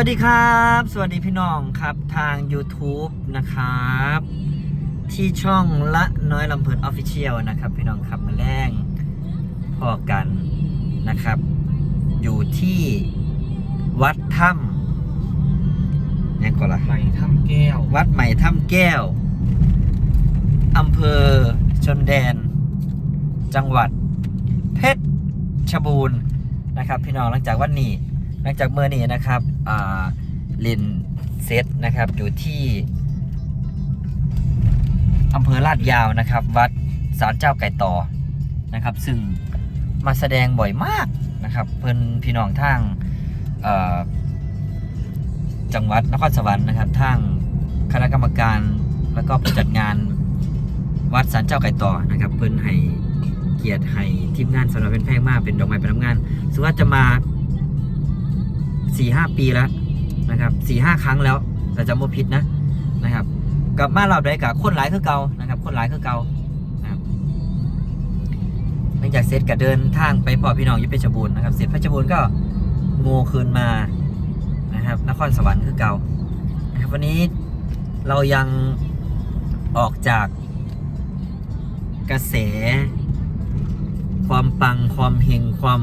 วัสดีครับ สวัสดีพี่น้องครับทาง YouTube นะครับ ที่ช่องละน้อยลำเพลินออฟฟิเชียลนะครับ พี่น้องครับมาแรงพอกันนะครับ อยู่ที่วัดถ้ำยังก่อนละไหลถ้ำแก้ว วัดใหม่ถ้ำแก้วอำเภอชนแดน จังหวัด เพชรชบูรณ์นะครับ พี่น้องหลังจากวันนี้ หลังจากเมื่อนี้นะครับอ่าลินเซตนะครับอยู่ที่อำเภอลาดยาวนะครับ วัดศาลเจ้าไก่ต่อนะครับ ซึ่งมาแสดงบ่อยมากนะครับเพื่อนพี่น้องทางจังหวัดนครสวรรค์นะครับทางคณะกรรมการแล้วก็ผู้จัดงานวัดศาลเจ้าไก่ต่อนะครับ เพื่อนให้เกียรติให้ทีมงานสำหรับเป็นแพงมากเป็นดอกไม้เประดับงานซึ่งว่าจะมา สี่ห้าปีแล้วนะครับสี่ห้าครั้งแล้วแต่จำไม่ผิดนะนะครับกลับมาเราได้กับคนหลายคือเก่านะครับ คนหลายคือเก่าหลังจากเสร็จก็เดินทางไปพอพี่น้องยุเพชรบูรณ์นะครับเสร็จเพชรบูรณ์ก็ง่คืนมานะครับนครสวรรค์คือเก่านะครับวันนี้เรายังออกจากกระแส ความปังความเฮงความ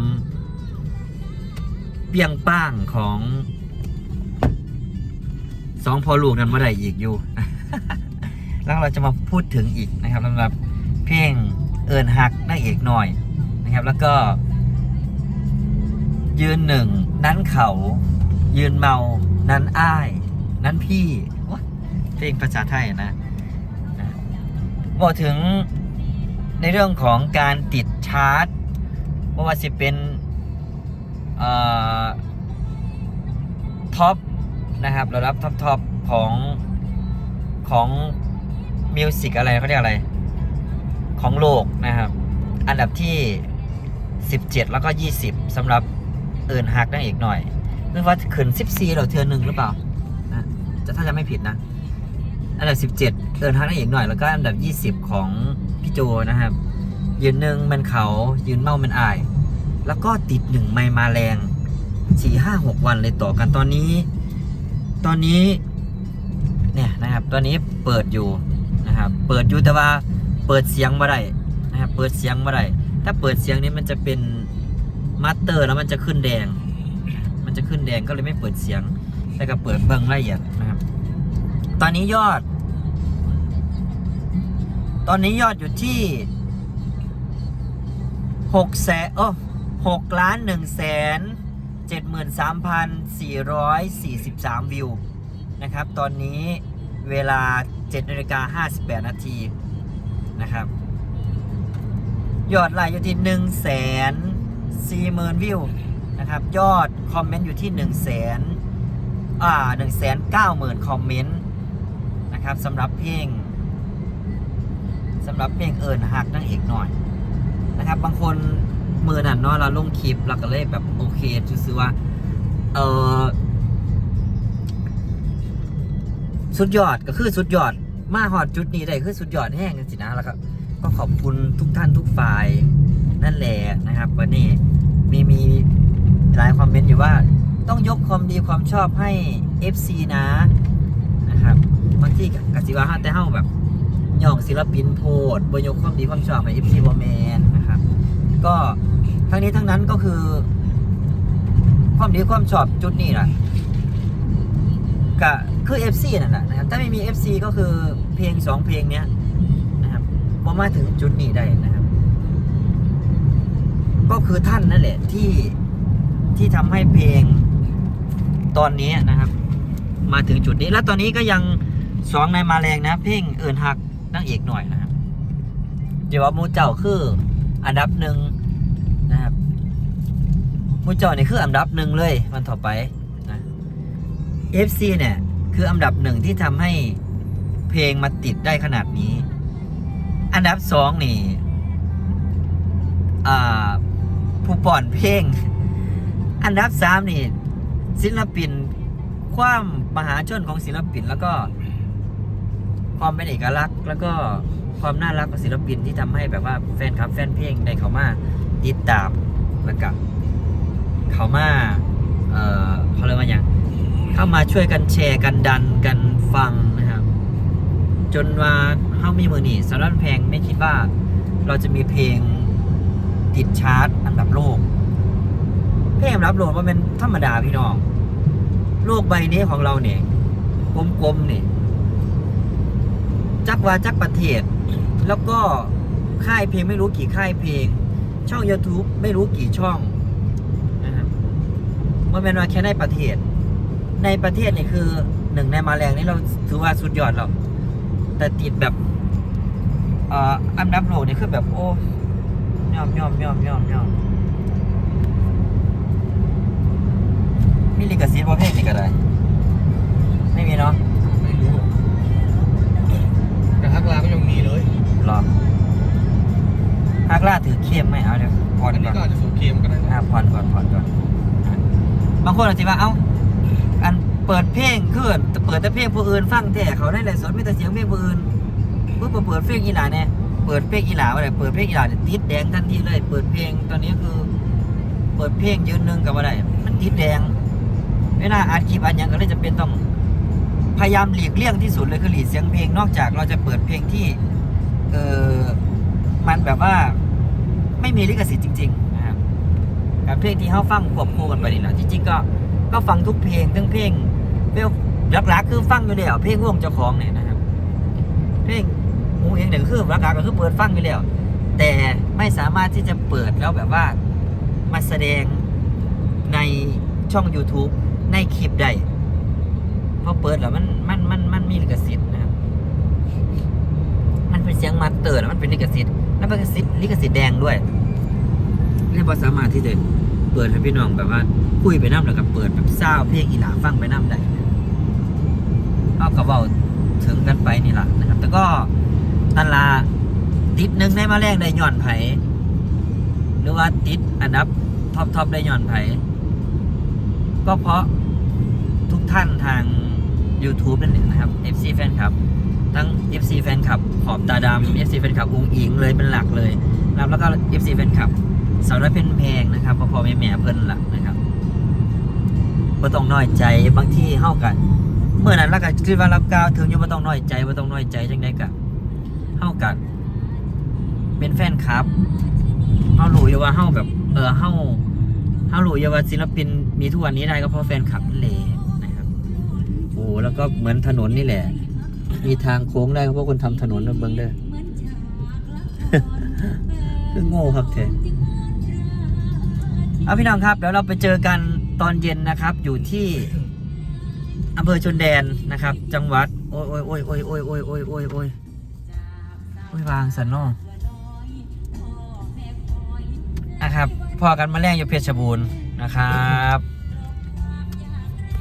เปี้ยงป้างของสองพอลูกนั้นมาได้อีกอยู่ แล้วเราจะมาพูดถึงอีกนะครับสำหรับเพลงเอินหักนางเอกหน่อยนะครับ แล้วก็ ยืนหนึ่ง นั้นเขา ยืนเมา นั้นอ้าย นั้นพี่เพลงภาษาไทยนะนะบอกถึงในเรื่องของการติดชาร์ตว่าว่าสิเป็น ท็อปนะครับเระดับท็อปท็อปของของมิวสิกอะไรเขาเรียกอะไร ของโลกนะครับ อันดับที่ 17 แล้วก็ 20สำหรับเอินฮักนั่นเอกหน่อยนึกว่าขึ้น14เราเทือหนึ่งหรือเปล่านะจะถ้าจะไม่ผิดนะ อันดับ 17 เอินฮักนั่นเอกหน่อย แล้วก็อันดับ 20 ของพี่โจนะครับ ยืนหนึ่งมันเขายืนเมามันอาย แล้วก็ติดหนึ่งไมมาแรงสี่ห้าหกวันเลยต่อกันตอนนี้ ตอนนี้เนี่ยนะครับตอนนี้เปิดอยู่นะครับเปิดอยู่แต่ว่าเปิดเสียงมาได้นะครับเปิดเสียงมาได้ถ้าเปิดเสียงนี้มันจะเป็นมาสเตอร์แล้วมันจะขึ้นแดง มันจะขึ้นแดงก็เลยไม่เปิดเสียงแต่ก็เปิดเบิ้งรายละเอียดนะครับ ตอนนี้ยอด ตอนนี้ยอดอยู่ที่หกแสนโอ้ หกล้านหนึ่งแสนเจ็ดหมื่นสามพันสี่ร้อยสี่สิบสามวิว นะครับ ตอนนี้เวลาเจ็ดนาฬิกาห้าสิบแปดนาทีนะครับ ยอดไลค์อยู่ที่หนึ่งแสนสี่หมื่นวิว นะครับ ยอดคอมเมนต์อยู่ที่หนึ่งแสนอ่าหนึ่งแสนเก้าหมื่นคอมเมนต์นะครับสำหรับเพลงสำหรับเพลงเอิญหักนั่งเอกหน่อยนะครับ บางคน มือนั่นเนาะเราลงคลิปเราก็เลยแบบโอเคซื้อว่า เออสุดยอดก็คือสุดยอด มาหอดจุดนี้ได้คือสุดยอดแห้งกันสินะแล้วก็ก็ขอบคุณทุกท่านทุกฝ่ายนั่นแหละนะครับ วันนี้มีมีหลายคอมเมนต์อยู่ว่า ต้องยกความดีความชอบให้ FC นะนะครับบางที่กสิว่าห้าแต่เฮาแบบย่องศิลปินโพดบยกความดีความชอบให้ FC บอแมนนะครับ ก็ ทั้งนี้ทั้งนั้นก็คือ ความดีความชอบจุดนี้แหละก็คือ FC นั่นแหละนะครับ ถ้าไม่มี FC ก็คือเพลงสองเพลงเนี้ยนะครับพอมาถึงจุดนี้ได้นะครับ ก็คือท่านนั่นแหละที่ที่ทำให้เพลงตอนนี้นะครับ มาถึงจุดนี้แล้วตอนนี้ก็ยังสองในมาแรงนะ เพลงเอินหักนั่งเอกหน่อยนะครับเดี๋ยวว่ามูเจ้าคืออันดับหนึ่ง มูเจ้านี่คืออันดับหนึ่งเลยมันต่อไปนะ FC เนี่ยคืออันดับหนึ่งที่ทำให้เพลงมาติดได้ขนาดนี้ อันดับสองนี่ผู้ป่อนเพลง อันดับสามนี่ ศิลปิน ความมหาชนของศิลปินแล้วก็ ความเป็นเอกลักษณ์ แล้วก็ความน่ารักของศิลปินที่ทำให้แบบว่าแฟนคลับแฟนเพลงได้เขามาติดตามแล้วก็ เขามาเอ่อเขาเรียกว่าอย่างเข้ามาช่วยกันแชร์กันดันกันฟังนะครับ จนว่าเฮามีมือนี่สารนแพงไม่คิดว่า เราจะมีเพลงติดชาร์ตอันดับโลกเพลงอับโลกว่าเป็นธรรมดาพี่น้อง โลกใบนี้ของเราเนี่ยกลมๆเนี่ยจักวาจักประเทศ แล้วก็ค่ายเพลงไม่รู้กี่ค่ายเพลง ช่อง YouTube ไม่รู้กี่ช่อง มันเป็นว่าแค่ในประเทศ ในประเทศนี่คือหนึ่งในมาแรงนี่เราถือว่าสุดยอดแล้วแต่ติดแบบเอ่ออันดับโลกนี่คือแบบโอ้ยอมยอมยอมยอมยอมมีลิขสิทธิ์ประเภทนี้ก็ได้ ไม่มีเนาะไม่รู้แต่ทักลาก็ยังมีเลยหรอฮักล่าถือเข้มไหมเอาเดี๋ยวพออันดีนี้กก็ว่าอาจจะสูงเค็มก็ได้อะนะผ่อนก่อนผ่อนก่อนอะ บางคนอาจจะว่าเอ้าอันเปิดเพลงคือเปิดแต่เพลงผู้อื่นฟังแต่เขาได้เลยสดไม่แต่เสียงเพลงผู้อื่นเพื่อเปิดเพลงอีหลาเนี่ยเปิดเพลงอีหลาอะไรเปิดเพลงอีหลาเนี่ยติดแดงทันทีเลย เปิดเพลงตอนนี้คือ เปิดเพลงยืนหนึ่งกับอะไรมันติดแดงเวลาอัดคลิปอันยังก็เลยจะเป็นต้องพยายามหลีกเลี่ยงที่สุดเลยคือหลีกเสียงเพลงนอกจากเราจะเปิดเพลงที่เออมันแบบว่าไม่มีลิขสิทธิ์จริง ๆ กับเพลงที่เขาฟังควบคู่กันไปนี่แหละจริงๆก็ก็ฟังทุกเพลงทั้งเพลงเพลงหลักๆคือฟังอยู่แล้วเพลงวงเจ้าของเนี่ยนะครับ เพลงวงเองเนี่ยคือหลักๆก็คือเปิดฟังอยู่แล้วแต่ไม่สามารถที่จะเปิดแล้วแบบว่ามาแสดงในช่อง YouTube ในคลิปได้เพราะเปิดแล้วมันมันมันมันมีลิขสิทธิ์นะครับ มันเป็นเสียงมาเตอร์แล้วมันเป็นลิขสิทธิ์แล้วมันก็สิทธิ์ลิขสิทธิ์แดงด้วย เรียกว่สามารถที่จะเปิดให้พี่น้องแบบว่าคุยไปน้ำแล้วก็เปิดแบบเศร้าเพลงอีหลาฟังไปน้ำได้เอากระเบาถึงกันไปนี่แหละนะครับ แต่ก็นันลาติดหนึ่งในมาแรกได้ย่อนไผหรือว่าติดอันดับท็อปทอปได้ย่อนไผก็เพราะทุกท่านทาง YouTube นั่นเองนะครับ FC แฟนคลับ ทั้ง FC แฟนคลับขอบตาดำ FC แฟนคลับอุ้งอิงเลยเป็นหลักเลยรับแล้วก็ FC แฟนคลับ สาวน้อยเพนแพงนะครับพ่อพ่อแม่แม่เพิ่นหลักนะครับบ่ต้องน้อยใจบางที่เฮากันเมื่อนั้นเราก็คิดว่าเรากาวถึงอยู่บ่ต้องน้อยใจบ่ต้องน้อยใจจังได๋ก็เฮากันเป็นแฟนคลับเฮารู้อยู่ว่าเฮาแบบเออเฮาเฮารู้อยู่ว่าศิลปินมีทุกวันนี้ได้ก็เพราะแฟนคลับนั่นแหละนะครับโอ้แล้วก็เหมือนถนนนี่แหละ มีทางโค้งได้เพราะคนทำถนนนเบิ่งเด้อคือโง่ครับเท เอาพี่น้องครับเดี๋ยวเราไปเจอกันตอนเย็นนะครับ อยู่ที่อำเภอชนแดนนะครับ จังหวัด โอ้ยโอ้ยโอ้ยโอ้ยโอ้ยโอ้ยโอ้ยโอ้ยโอ้ยโอ้ยวางสันนอนะครับพอกันมาแรงอยู่เพชรบูรณ์นะครับ